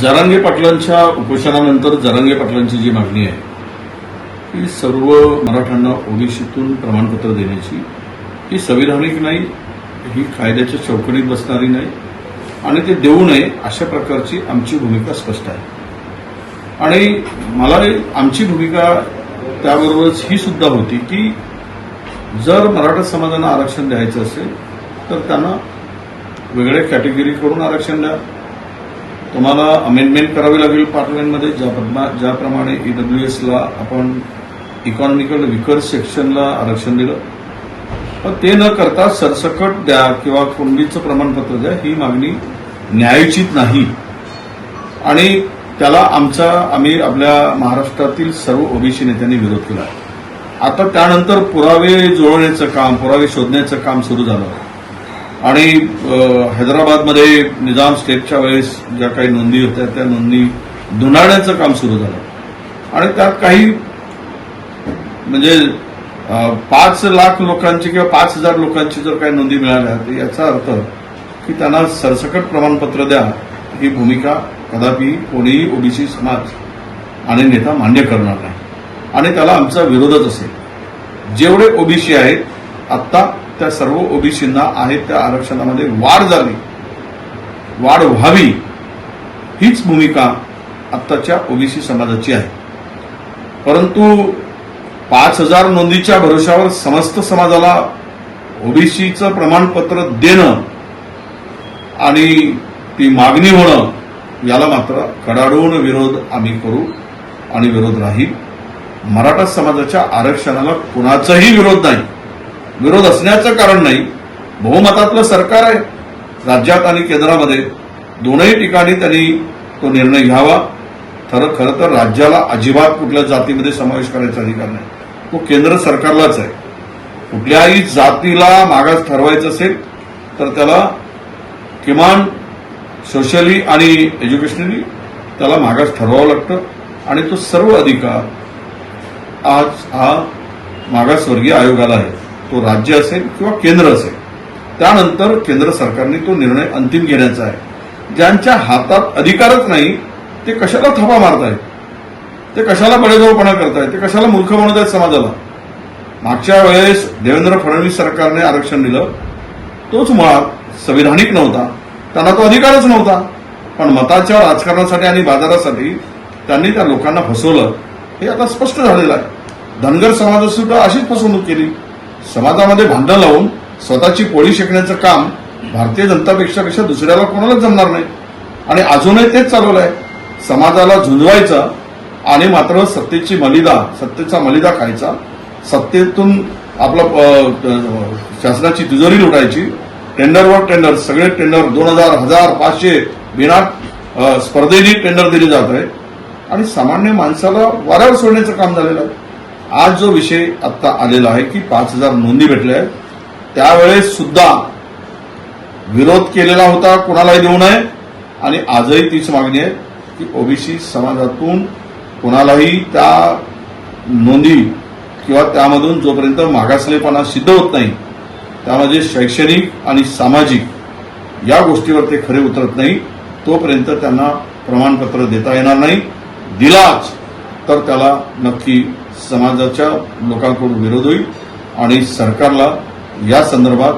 जरांगे पाटलांच्या उपोषणानंतर जरांगे पाटलांची जी मागणी आहे की सर्व मराठ्यांना ओबीसीतून प्रमाणपत्र देण्याची ही संविधानिक नाही ही कायद्याच्या चौकटीत बसणारी नाही आणि ते देऊ नये अशा प्रकारची आमची भूमिका स्पष्ट आहे. आणि मला आमची भूमिका त्याबरोबरच ही सुद्धा होती की जर मराठा समाजाला आरक्षण द्यायचं असेल तर त्यांना वेगळ्या कॅटेगरी करून आरक्षण द्या तुम्हाला अमेंडमेंट करावी लागेल पार्लमेंटमध्ये. ज्या पद्मा- ज्याप्रमाणे ईडब्ल्यू एसला आपण इकॉनॉमिकल विकर सेक्शनला आरक्षण दिलं पण ते न करता सरसकट द्या किंवा कोंडीचं प्रमाणपत्र द्या ही मागणी न्यायोचित नाही. आणि त्याला आमचा आम्ही आपल्या महाराष्ट्रातील सर्व ओबीसी नेत्यांनी विरोध केला. आता त्यानंतर पुरावे जुळवण्याचं काम पुरावे शोधण्याचं काम सुरू झालं. आणि हैदराबादमध्ये निजाम स्टेटच्या वेळेस ज्या काही नोंदी होत्या त्या नोंदी धुनाण्याचं काम सुरू झालं. आणि त्यात काही म्हणजे पाच लाख लोकांची किंवा पाच हजार लोकांची जर काही नोंदी मिळाल्या तर याचा अर्थ की त्यांना सरसकट प्रमाणपत्र द्या. ही भूमिका कदापि कोणीही ओबीसी समाज आणि नेता मान्य करणार नाही. आणि त्याला आमचा विरोधच असेल. जेवढे ओबीसी आहेत आत्ता त्या सर्व ओबीसींना आहेत त्या आरक्षणामध्ये वाढ झाली. वाढ व्हावी. हीच भूमिका आत्ताच्या ओबीसी समाजाची आहे. परंतु पाच हजार नोंदीच्या भरोशावर समस्त समाजाला ओबीसीचं प्रमाणपत्र देणं आणि ती मागणी होणं याला मात्र कडाडून विरोध आम्ही करू आणि विरोध राहील. मराठा समाजाच्या आरक्षणाला कुणाचाही विरोध नाही. विरोध असण्याचं कारण नाही. बहुमतातलं सरकार आहे. राज्यात आणि केंद्रामध्ये दोनही ठिकाणी त्यांनी तो निर्णय घ्यावा. खरं खरं तर राज्याला अजिबात कुठल्या जातीमध्ये समावेश करायचा अधिकार नाही. तो केंद्र सरकारलाच आहे. कुठल्याही जातीला मागास ठरवायचं असेल तर त्याला किमान सोशली आणि एज्युकेशनली त्याला मागास ठरवावं लागतं. आणि तो सर्व अधिकार आज हा मागासवर्गीय आयोगाला आहे. तो राज्य असेल किंवा केंद्र असेल. त्यानंतर केंद्र सरकारने तो निर्णय अंतिम घेण्याचा आहे. ज्यांच्या हातात अधिकारच नाही ते कशाला थपा मारतायत? ते कशाला बळेजवळपणा करतायत? ते कशाला मूर्ख बनवत आहेत समाजाला? मागच्या वेळेस देवेंद्र फडणवीस सरकारने आरक्षण दिलं. तोच मुळात संविधानिक नव्हता. त्यांना तो अधिकारच नव्हता. पण मताच्या राजकारणासाठी आणि बाजारासाठी त्यांनी त्या लोकांना फसवलं. हे आता स्पष्ट झालेलं आहे. धनगर समाजात सुद्धा अशीच फसवणूक केली. समाजामध्ये भांडण लावून स्वतःची पोळी शेकण्याचं काम भारतीय जनता पक्षापेक्षा दुसऱ्याला कोणालाच जमणार नाही. आणि अजूनही तेच चालवलं आहे. समाजाला झुंजवायचं आणि मात्र सत्तेची मलिदा सत्तेचा मलिदा खायचा. सत्तेतून आपलं शासनाची तिजोरी लुटायची. टेंडरवर टेंडर सगळे टेंडर दोन हजार हजार पाचशे बिना स्पर्धेने टेंडर दिले जात आहे. आणि सामान्य माणसाला वाऱ्यावर सोडण्याचं काम झालेलं आहे. आज जो विषय आता आलेला आहे की पाच हजार नोंदी भेटल्या आहेत त्यावेळेस सुद्धा विरोध केलेला होता कुणालाही देऊ नये. आणि आजही तीच मागणी आहे की ओबीसी समाजातून कुणालाही त्या नोंदी किंवा त्यामधून जोपर्यंत मागासलेपणा सिद्ध होत नाही त्यामध्ये शैक्षणिक आणि सामाजिक या गोष्टीवर ते खरे उतरत नाही तोपर्यंत त्यांना प्रमाणपत्र देता येणार नाही. दिलाच तर त्याला नक्की समाजाच्या लोकांकडून विरोध होईल आणि सरकारला या संदर्भात